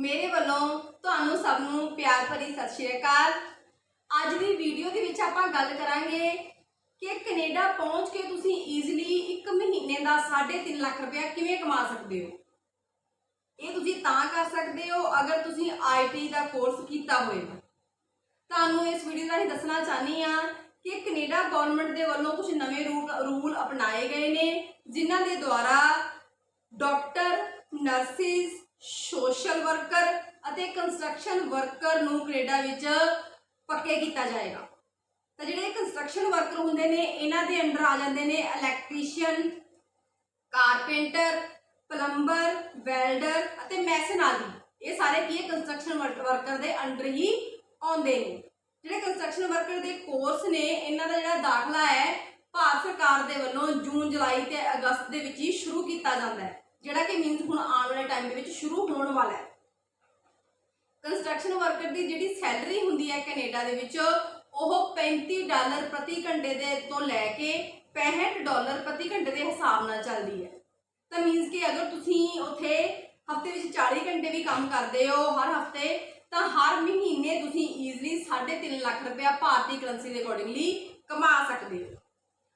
ਮੇਰੇ ਵੱਲੋਂ ਤੁਹਾਨੂੰ ਸਭ ਨੂੰ ਪਿਆਰ ਭਰੀ ਸਤਿ ਸ਼੍ਰੀ ਅਕਾਲ। ਅੱਜ ਦੀ ਵੀਡੀਓ ਦੇ ਵਿੱਚ ਆਪਾਂ ਗੱਲ ਕਰਾਂਗੇ ਕਿ ਕੈਨੇਡਾ ਪਹੁੰਚ ਕੇ ਤੁਸੀਂ ਈਜ਼ੀਲੀ ਇੱਕ ਮਹੀਨੇ ਦਾ 3.5 ਲੱਖ ਰੁਪਇਆ ਕਿਵੇਂ ਕਮਾ ਸਕਦੇ ਹੋ? ਇਹ ਤੁਸੀਂ ਤਾਂ ਕਰ ਸਕਦੇ ਹੋ ਅਗਰ ਤੁਸੀਂ ਆਈਟੀ ਦਾ ਕੋਰਸ ਕੀਤਾ ਹੋਵੇਗਾ ਤੁਹਾਨੂੰ ਇਸ ਵੀਡੀਓ ਰਾਹੀਂ ਦੱਸਣਾ ਚਾਹਨੀ ਆ ਕਿ ਕੈਨੇਡਾ ਗਵਰਨਮੈਂਟ ਦੇ ਵੱਲੋਂ ਕੁਝ ਨਵੇਂ ਰੂਲ ਰੂਲ ਅਪਣਾਏ ਗਏ ਨੇ, ਜਿਨ੍ਹਾਂ ਦੇ ਦੁਆਰਾ ਡਾਕਟਰ ਨਰਸਿਸ ਸੋਸ਼ਲ ਵਰਕਰ ਅਤੇ ਕੰਸਟਰਕਸ਼ਨ ਵਰਕਰ ਨੂੰ ਕੈਨੇਡਾ ਵਿੱਚ ਪੱਕੇ ਕੀਤਾ ਜਾਏਗਾ। ਤਾਂ ਜਿਹੜੇ ਕੰਸਟਰਕਸ਼ਨ ਵਰਕਰ ਹੁੰਦੇ ਨੇ, ਇਹਨਾਂ ਦੇ ਅੰਡਰ ਆ ਜਾਂਦੇ ਨੇ ਇਲੈਕਟ੍ਰੀਸ਼ੀਅਨ, ਕਾਰਪੈਂਟਰ, ਪਲੰਬਰ, ਵੈਲਡਰ ਅਤੇ ਮੈਸਨ ਆਦਿ ਇਹ ਸਾਰੇ ਕੀ ਕੰਸਟਰਕਸ਼ਨ ਵਰਕਰ ਦੇ ਅੰਡਰ ਹੀ ਆਉਂਦੇ ਨੇ। ਜਿਹੜੇ ਕੰਸਟਰਕਸ਼ਨ ਵਰਕਰ ਦੇ ਕੋਰਸ ਨੇ, ਇਹਨਾਂ ਦਾ ਜਿਹੜਾ ਦਾਖਲਾ ਹੈ, ਭਾਰਤ ਸਰਕਾਰ ਦੇ ਵੱਲੋਂ ਜੂਨ, ਜੁਲਾਈ ਤੇ ਅਗਸਤ ਦੇ ਵਿੱਚ ਹੀ ਸ਼ੁਰੂ ਕੀਤਾ ਜਾਂਦਾ ਹੈ। ਜਿਹੜਾ ਕਿ ਮੀਨਸ ਹੁਣ ਆਉਣ ਵਾਲੇ ਟਾਈਮ ਦੇ ਵਿੱਚ ਸ਼ੁਰੂ ਹੋਣ ਵਾਲਾ ਹੈ। ਕੰਸਟਰਕਸ਼ਨ ਵਰਕਰ ਦੀ ਜਿਹੜੀ ਸੈਲਰੀ ਹੁੰਦੀ ਹੈ ਕੈਨੇਡਾ ਦੇ ਵਿੱਚ, ਉਹ 35 ਡਾਲਰ ਪ੍ਰਤੀ ਘੰਟੇ ਦੇ ਤੋਂ ਲੈ ਕੇ 65 ਡਾਲਰ ਪ੍ਰਤੀ ਘੰਟੇ ਦੇ ਹਿਸਾਬ ਨਾਲ ਚੱਲਦੀ ਹੈ। ਤਾਂ ਮੀਨਸ ਕਿ ਅਗਰ ਤੁਸੀਂ ਉੱਥੇ ਹਫ਼ਤੇ ਵਿੱਚ 40 ਘੰਟੇ ਵੀ ਕੰਮ ਕਰਦੇ ਹੋ ਹਰ ਹਫ਼ਤੇ, ਤਾਂ ਹਰ ਮਹੀਨੇ ਤੁਸੀਂ ਈਜ਼ੀਲੀ 3.5 ਲੱਖ ਰੁਪਇਆ ਭਾਰਤੀ ਕਰੰਸੀ ਦੇ ਅਕੋਰਡਿੰਗਲੀ ਕਮਾ ਸਕਦੇ ਹੋ।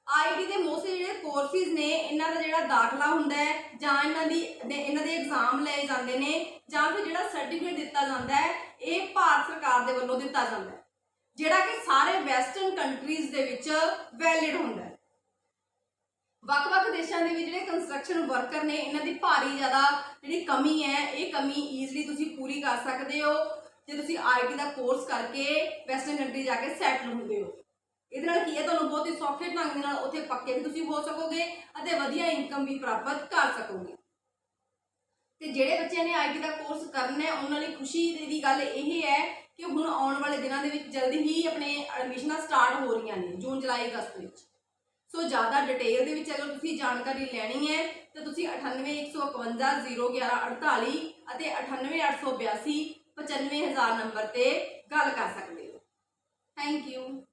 ਆਈਟੀ ਦੇ ਮੋਸਟਲੀ ਜਿਹੜੇ ਕੋਰਸਿਸ ਨੇ ਇਹਨਾਂ ਦਾ ਜਿਹੜਾ ਦਾਖਲਾ ਹੁੰਦਾ ਹੈ, ਜਾਂ ਇਹਨਾਂ ਦੀ ਇਹਨਾਂ ਦੇ ਐਗਜ਼ਾਮ ਲਏ ਜਾਂਦੇ ਨੇ, ਜਾਂ ਫਿਰ ਜਿਹੜਾ ਸਰਟੀਫਿਕੇਟ ਦਿੱਤਾ ਜਾਂਦਾ ਹੈ, ਇਹ ਭਾਰਤ ਸਰਕਾਰ ਦੇ ਵੱਲੋਂ ਦਿੱਤਾ ਜਾਂਦਾ ਹੈ। ਜਿਹੜਾ ਕਿ ਸਾਰੇ ਵੈਸਟਰਨ ਕੰਟਰੀਜ਼ ਦੇ ਵਿੱਚ ਵੈਲਿਡ ਹੁੰਦਾ ਹੈ। ਵੱਖ-ਵੱਖ ਦੇਸ਼ਾਂ ਦੇ ਵਿੱਚ ਜਿਹੜੇ ਕੰਸਟਰਕਸ਼ਨ ਵਰਕਰ ਨੇ, ਇਹਨਾਂ ਦੀ ਭਾਰੀ ਜ਼ਿਆਦਾ ਜਿਹੜੀ ਕਮੀ ਹੈ, ਇਹ ਕਮੀ ਈਜ਼ੀਲੀ ਤੁਸੀਂ ਪੂਰੀ ਕਰ ਸਕਦੇ ਹੋ। ਜੇ ਤੁਸੀਂ ਆਈਟੀ ਦਾ ਕੋਰਸ ਕਰਕੇ ਵੈਸਟਰਨ ਕੰਟਰੀ ਜਾ ਕੇ ਸੈਟਲ ਹੁੰਦੇ ਹੋ। ਇਹਦੇ ਨਾਲ ਕੀ ਹੈ? ਤੁਹਾਨੂੰ ਬਹੁਤ ਹੀ ਸੌਖੇ ਢੰਗ ਦੇ ਨਾਲ ਉੱਥੇ ਪੱਕੇ ਵੀ ਤੁਸੀਂ ਹੋ ਸਕੋਗੇ ਅਤੇ ਵਧੀਆ ਇਨਕਮ ਵੀ ਪ੍ਰਾਪਤ ਕਰ ਸਕੋਗੇ। ਤੇ ਜਿਹੜੇ ਬੱਚਿਆਂ ਨੇ ਆਈਟੀ ਦਾ ਕੋਰਸ ਕਰਨਾ ਹੈ, ਉਹਨਾਂ ਲਈ ਖੁਸ਼ੀ ਦੀ ਦੀ ਗੱਲ ਇਹ ਹੈ ਕਿ ਹੁਣ ਆਉਣ ਵਾਲੇ ਦਿਨਾਂ ਦੇ ਵਿੱਚ ਜਲਦੀ ਹੀ ਆਪਣੇ ਐਡਮਿਸ਼ਨਾਂ ਸਟਾਰਟ ਹੋ ਰਹੀਆਂ ਨੇ, ਜੂਨ, ਜੁਲਾਈ, ਅਗਸਤ ਵਿੱਚ। ਸੋ ਜ਼ਿਆਦਾ ਡਿਟੇਲ ਦੇ ਵਿੱਚ ਅਗਰ ਤੁਸੀਂ ਜਾਣਕਾਰੀ ਲੈਣੀ ਹੈ, ਤਾਂ ਤੁਸੀਂ 98151 01148 ਅਤੇ 98882 95000 ਨੰਬਰ ਤੇ ਗੱਲ ਕਰ ਸਕਦੇ ਹੋ। Thank you